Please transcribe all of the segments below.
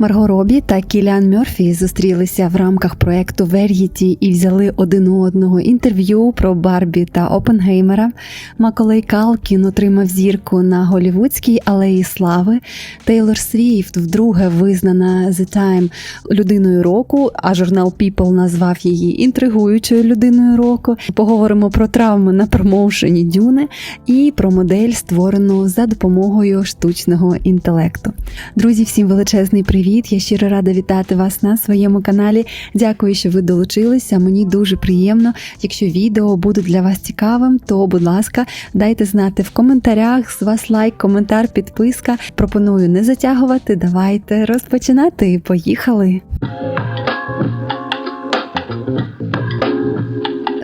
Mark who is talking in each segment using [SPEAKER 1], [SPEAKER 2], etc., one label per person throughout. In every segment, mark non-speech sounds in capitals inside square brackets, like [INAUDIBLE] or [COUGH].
[SPEAKER 1] Марго Робі та Кіліан Мерфі зустрілися в рамках проекту Вер'єті і взяли один у одного інтерв'ю про Барбі та Опенгеймера. Маколей Калкін отримав зірку на голівудській алеї слави. Тейлор Свіфт вдруге визнана The Time людиною року, а журнал People назвав її інтригуючою людиною року. Поговоримо про травми на промоушені Дюни і про модель, створену за допомогою штучного інтелекту. Друзі, всім величезний привіт! Я щиро рада вітати вас на своєму каналі. Дякую, що ви долучилися. Мені дуже приємно. Якщо відео буде для вас цікавим, то будь ласка, дайте знати в коментарях. З вас лайк, коментар, підписка. Пропоную не затягувати. Давайте розпочинати. Поїхали!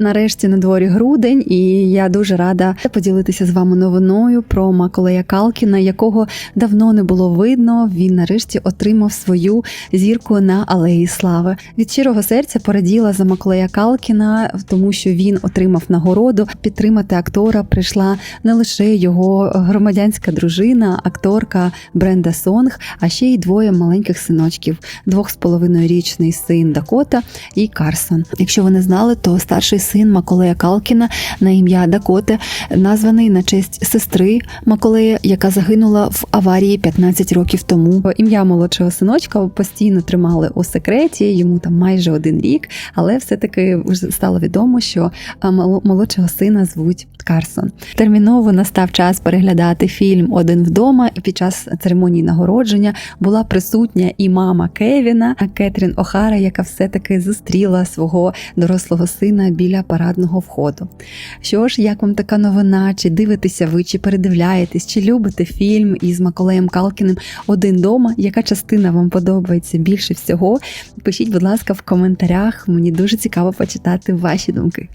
[SPEAKER 1] Нарешті на дворі грудень, і я дуже рада поділитися з вами новиною про Маколея Калкіна, якого давно не було видно. Він нарешті отримав свою зірку на алеї слави. Від щирого серця пораділа за Маколея Калкіна, тому що він отримав нагороду. Підтримати актора прийшла не лише його громадянська дружина, акторка Бренда Сонг, а ще й двоє маленьких синочків: двох з половиною річний син Дакота і Карсон. Якщо ви не знали, то старший син Маколея Калкіна на ім'я Дакоте, названий на честь сестри Маколея, яка загинула в аварії 15 років тому. Ім'я молодшого синочка постійно тримали у секреті, йому там майже один рік, але все-таки вже стало відомо, що молодшого сина звуть Карсон. Терміново настав час переглядати фільм Один вдома, і під час церемонії нагородження була присутня і мама Кевіна Кетрін Охара, яка все-таки зустріла свого дорослого сина біля парадного входу. Що ж, як вам така новина? Чи дивитеся ви, чи передивляєтесь, чи любите фільм із Маколеєм Калкіним Один дома? Яка частина вам подобається більше всього? Пишіть, будь ласка, в коментарях. Мені дуже цікаво почитати ваші думки.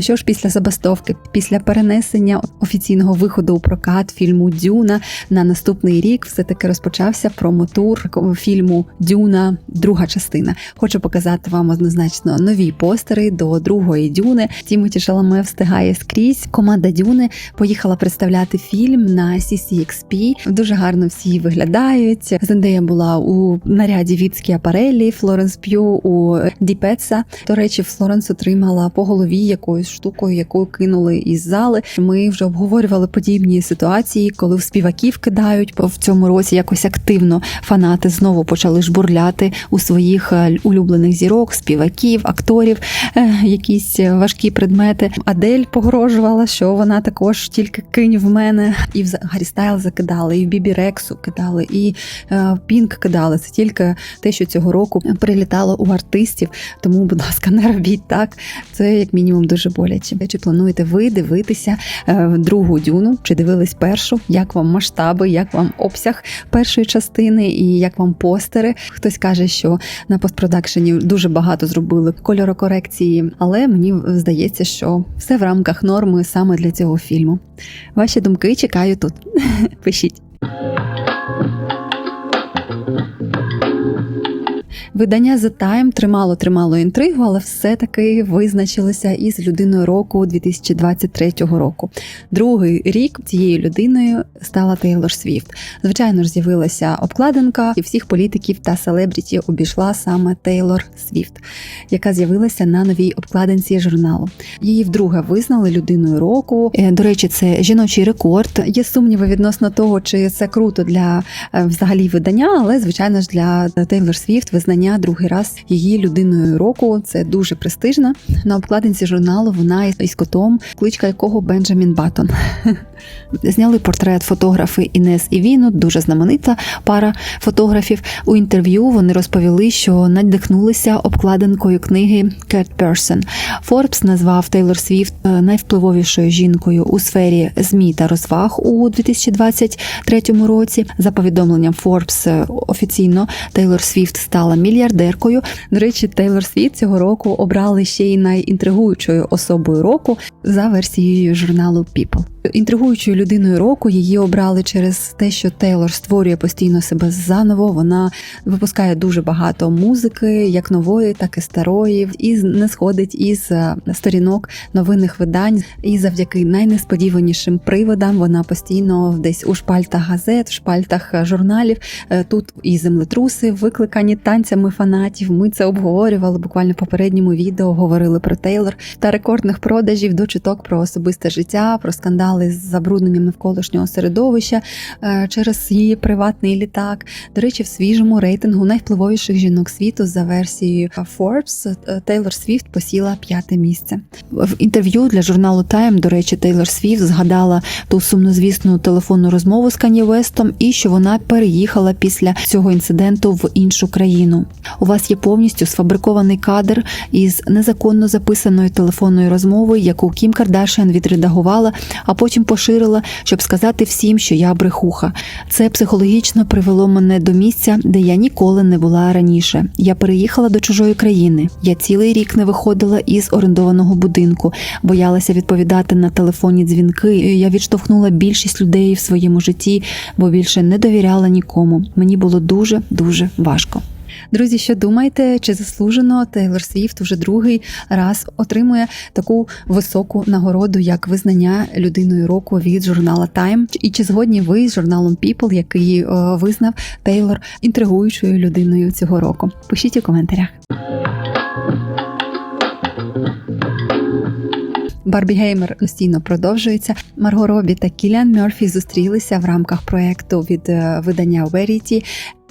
[SPEAKER 1] Ну що ж, після забастовки, після перенесення офіційного виходу у прокат фільму Дюна на наступний рік, все таки розпочався промотур фільму Дюна, друга частина. Хочу показати вам однозначно нові постери до другої дюни. Тімоті Шаламе встигає скрізь. Команда Дюни поїхала представляти фільм на CCXP. Дуже гарно всі виглядають. Зендея була у наряді від апарелі, Флоренс П'ю у Діпеца. До речі, Флоренс отримала по голові якоюсь штукою, яку кинули із зали. Ми вже обговорювали подібні ситуації, коли в співаків кидають в цьому році якось активно фанати знову почали жбурляти у своїх е, улюблених зірок, співаків, акторів, е, якісь важкі предмети. Адель погрожувала, що вона також тільки кинь в мене, і в Гаррі Стайл закидали, і в Бібі Рексу кидали, і е, Пінк кидали. Це тільки те, що цього року прилітало у артистів. Тому, будь ласка, не робіть так. Це як мінімум дуже боляче. Чи плануєте ви дивитися другу дюну? Чи дивились першу? Як вам масштаби, як вам обсяг першої частини, і як вам постери? Хтось каже, що на постпродакшені дуже багато зробили кольорокорекції, але мені здається, що все в рамках норми саме для цього фільму. Ваші думки чекаю тут. [LAUGHS] Пишіть. Видання The Time тримало тримало інтригу, але все-таки визначилося із людиною року 2023 року. Другий рік цією людиною стала Тейлор Свіфт. Звичайно ж, з'явилася обкладинка, і всіх політиків та селебріті обійшла саме Тейлор Свіфт, яка з'явилася на новій обкладинці журналу. Її вдруге визнали людиною року. Е, до речі, це жіночий рекорд. Є сумніви відносно того, чи це круто для е, взагалі видання, але звичайно ж для Тейлор Свіфт визнання визнання другий раз її людиною року. Це дуже престижно. На обкладинці журналу вона із котом, кличка якого Бенджамін Баттон. [LAUGHS] Зняли портрет фотографи Інес і Віну, дуже знаменита пара фотографів. У інтерв'ю вони розповіли, що надихнулися обкладинкою книги Cat Person. Форбс назвав Тейлор Свіфт е, найвпливовішою жінкою у сфері змі та розваг у 2023 році. За повідомленням Forbes, е, офіційно Тейлор Свіфт стала мільярдеркою. До речі, Тейлор Світ цього року обрали ще й найінтригуючою особою року за версією журналу People. Інтригуючою людиною року її обрали через те, що Тейлор створює постійно себе заново. Вона випускає дуже багато музики, як нової, так і старої, і не сходить із е, сторінок новинних видань. І завдяки найнесподіванішим приводам вона постійно десь у шпальтах газет, в шпальтах журналів. Е, Тут і землетруси викликані танцями фанатів. Ми це обговорювали буквально в попередньому відео. Говорили про Тейлор та рекордних продажів до чуток про особисте життя, про скандали з забрудненням навколишнього середовища е, через її приватний літак. До речі, в свіжому рейтингу найвпливовіших жінок світу за версією Forbes е, Тейлор Свіфт посіла п'яте місце. В інтерв'ю для журналу Time, до речі, Тейлор Свіфт згадала ту сумнозвісну телефонну розмову з Кані Вестом і що вона переїхала після цього інциденту в іншу країну. У вас є повністю сфабрикований кадр із незаконно записаною телефонною розмовою, яку Кім Кардашіан відредагувала, а потім поширила, щоб сказати всім, що я брехуха. Це психологічно привело мене до місця, де я ніколи не була раніше. Я переїхала до чужої країни. Я цілий рік не виходила із орендованого будинку, боялася відповідати на телефонні дзвінки. Я відштовхнула більшість людей в своєму житті, бо більше не довіряла нікому. Мені було дуже дуже важко. Друзі, що думаєте, чи заслужено Тейлор Свіфт вже другий раз отримує таку високу нагороду, як визнання людиною року від журнала Time? І чи згодні ви з журналом People, який визнав Тейлор інтригуючою людиною цього року? Пишіть у коментарях. Барбі Геймер постійно продовжується. Марго Робі та Кіліан Мерфі зустрілися в рамках проекту від е, видання Verity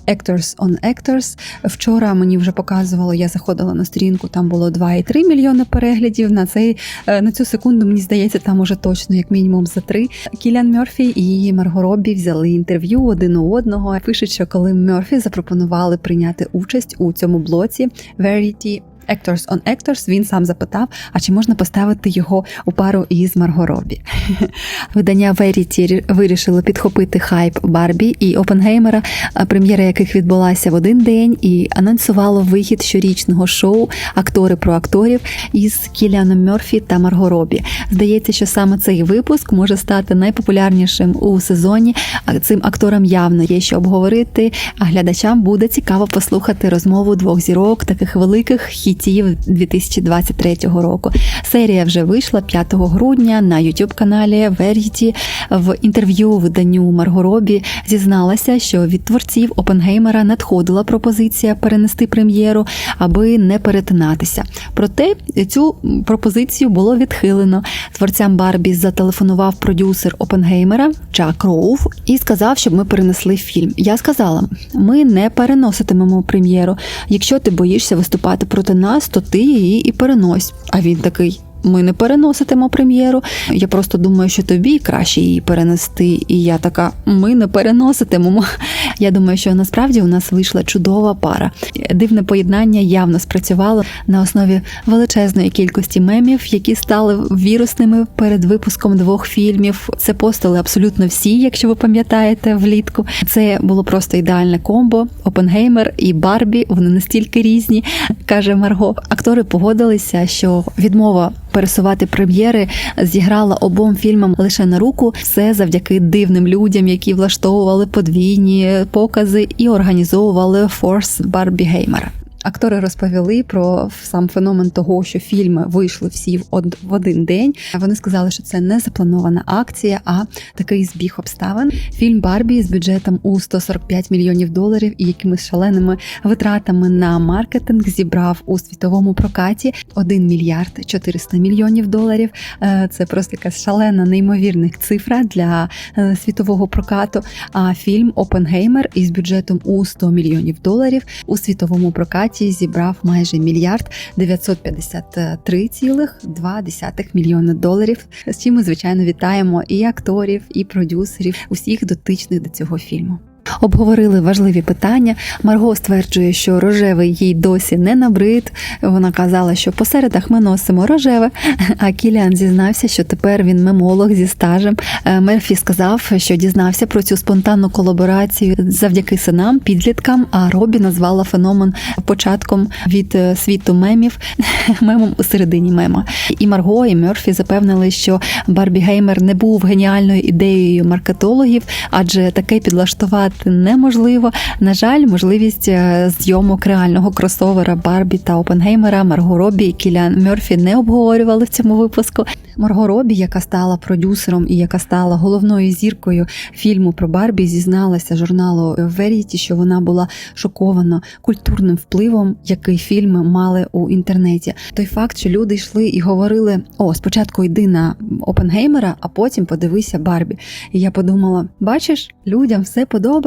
[SPEAKER 1] Actors on Actors. Вчора мені вже показувало, я заходила на сторінку, там було 2,3 мільйони переглядів. На цей е, на цю секунду мені здається, там уже точно як мінімум за три. Кілян Мерфі і Марго Робі взяли інтерв'ю один у одного. Пишуть, що коли Мерфі запропонували прийняти участь у цьому блоці Verity Actors on Actors, він сам запитав, а чи можна поставити його у пару із Марго Робі. [LAUGHS] Видання Verity вирішило підхопити хайп Барбі і Опенгеймера, прем'єра яких відбулася в один день, і анонсувало вихід щорічного шоу Актори про акторів із Кіліаном Мерфі та Марго Робі. Здається, що саме цей випуск може стати найпопулярнішим у сезоні. Цим акторам явно є що обговорити, а глядачам буде цікаво послухати розмову двох зірок, таких великих хітів хітів 2023 року. Серія вже вийшла 5 грудня на youtube каналі Verity. В інтерв'ю виданню Марго Робі зізналася, що від творців Опенгеймера надходила пропозиція перенести прем'єру, аби не перетинатися. Проте цю пропозицію було відхилено. Творцям Барбі зателефонував продюсер Опенгеймера Чак Роув і сказав, щоб ми перенесли фільм. Я сказала: ми не переноситимемо прем'єру. Якщо ти боїшся виступати проти нас нас, то ти її і перенось. А він такий. Ми не переноситимо прем'єру. Я просто думаю, що тобі краще її перенести. І я така, ми не переноситимемо. [LAUGHS] Я думаю, що насправді у нас вийшла чудова пара. Дивне поєднання явно спрацювало на основі величезної кількості мемів, які стали вірусними перед випуском двох фільмів. Це постали абсолютно всі, якщо ви пам'ятаєте, влітку. Це було просто ідеальне комбо. Опенгеймер і Барбі. Вони настільки різні, каже Марго. Актори погодилися, що відмова пересувати прем'єри зіграла обом фільмам лише на руку. Все завдяки дивним людям, які влаштовували подвійні покази і організовували форс Барбі Геймера. Актори розповіли про сам феномен того, що фільми вийшли всі в один день. Вони сказали, що це не запланована акція, а такий збіг обставин. Фільм Барбі з бюджетом у 145 мільйонів доларів і якимись шаленими витратами на маркетинг зібрав у світовому прокаті 1 мільярд 400 мільйонів доларів. Е, це просто якась шалена, неймовірна цифра для е, світового прокату. А фільм Опенгеймер із бюджетом у 100 мільйонів доларів у світовому прокаті прокаті зібрав майже мільярд 953,2 мільйони доларів. З чим ми звичайно вітаємо і акторів, і продюсерів, усіх дотичних до цього фільму. Обговорили важливі питання. Марго стверджує, що рожевий їй досі не набрид. Вона казала, що по середах ми носимо рожеве. А Кіліан зізнався, що тепер він мемолог зі стажем. Е, Мерфі сказав, що дізнався про цю спонтанну колаборацію завдяки синам, підліткам. А Робі назвала феномен початком від е, світу мемів, [LAUGHS] мемом у середині мема. І Марго і Мерфі запевнили, що Барбі Геймер не був геніальною ідеєю маркетологів, адже таке підлаштувати неможливо. На жаль, можливість е, зйомок реального кросовера Барбі та Опенгеймера Марго Робі і Кілян Мерфі не обговорювали в цьому випуску. Марго Робі, яка стала продюсером і яка стала головною зіркою фільму про Барбі, зізналася журналу Verity, що вона була шокована культурним впливом, який фільми мали у інтернеті. Той факт, що люди йшли і говорили: о, спочатку йди на Опенгеймера, а потім подивися Барбі. І я подумала: бачиш, людям все подобається.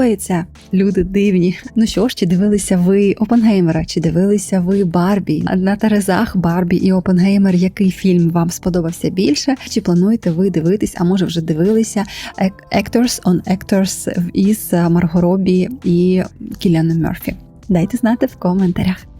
[SPEAKER 1] Люди дивні. Ну що ж, чи дивилися ви Опенгеймера, чи дивилися ви Барбі? На терезах Барбі і Опенгеймер, який фільм вам сподобався більше? Чи плануєте ви дивитись, а може вже дивилися Actors on Actors із Марго Робі і Кіліаном Мерфі? Дайте знати в коментарях.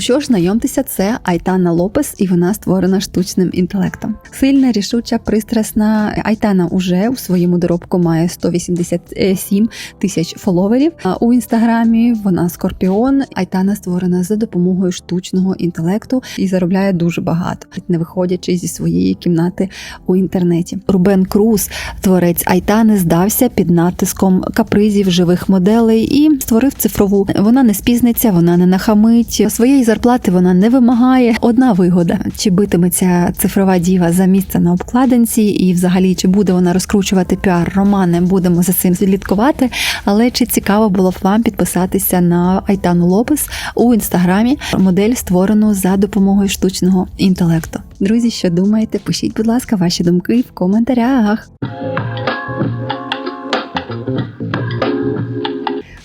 [SPEAKER 1] Що ж, знайомтеся, це Айтана Лопес, і вона створена штучним інтелектом. Сильна, рішуча, пристрасна. Айтана уже у своєму доробку має 187 тисяч фоловерів. А у інстаграмі вона скорпіон. Айтана створена за допомогою штучного інтелекту і заробляє дуже багато, не виходячи зі своєї кімнати у інтернеті. Рубен Круз, творець Айтани, здався під натиском капризів живих моделей і створив цифрову. Вона не спізниться, вона не нахамить. Своєї зарплати вона не вимагає. Одна вигода: чи битиметься цифрова діва за місце на обкладинці, і взагалі чи буде вона розкручувати піар романи, будемо за цим слідкувати. Але чи цікаво було б вам підписатися на Айтану Лопес у інстаграмі? Модель створену за допомогою штучного інтелекту. Друзі, що думаєте? Пишіть, будь ласка, ваші думки в коментарях.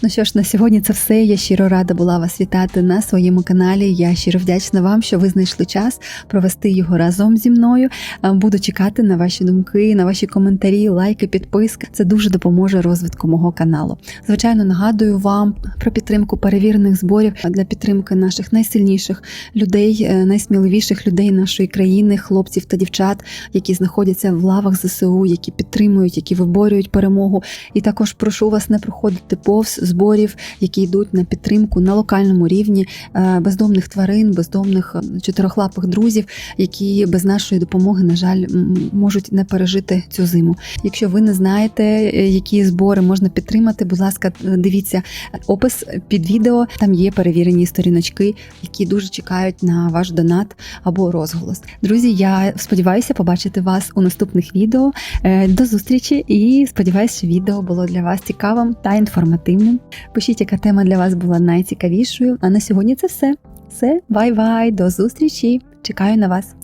[SPEAKER 1] Ну що ж, на сьогодні це все. Я щиро рада була вас вітати на своєму каналі. Я щиро вдячна вам, що ви знайшли час провести його разом зі мною. Е, Буду чекати на ваші думки, на ваші коментарі, лайки, підписки. Це дуже допоможе розвитку мого каналу. Звичайно, нагадую вам про підтримку перевірених зборів для підтримки наших найсильніших людей, е, найсміливіших людей нашої країни, хлопців та дівчат, які знаходяться в лавах ЗСУ, які підтримують, які виборюють перемогу. І також прошу вас не проходити повз зборів, які йдуть на підтримку на локальному рівні е, бездомних тварин, бездомних е, чотирихлапих друзів, які без нашої допомоги, на жаль, можуть не пережити цю зиму. Якщо ви не знаєте, е, які збори можна підтримати, будь ласка, дивіться опис під відео. Там є перевірені сторіночки, які дуже чекають на ваш донат або розголос. Друзі, я сподіваюся побачити вас у наступних відео. Е, До зустрічі і сподіваюся, що відео було для вас цікавим та інформативним. Пишіть, яка тема для вас була найцікавішою. А на сьогодні це все. Все, бай-бай, до зустрічі! Чекаю на вас.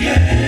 [SPEAKER 2] Yeah.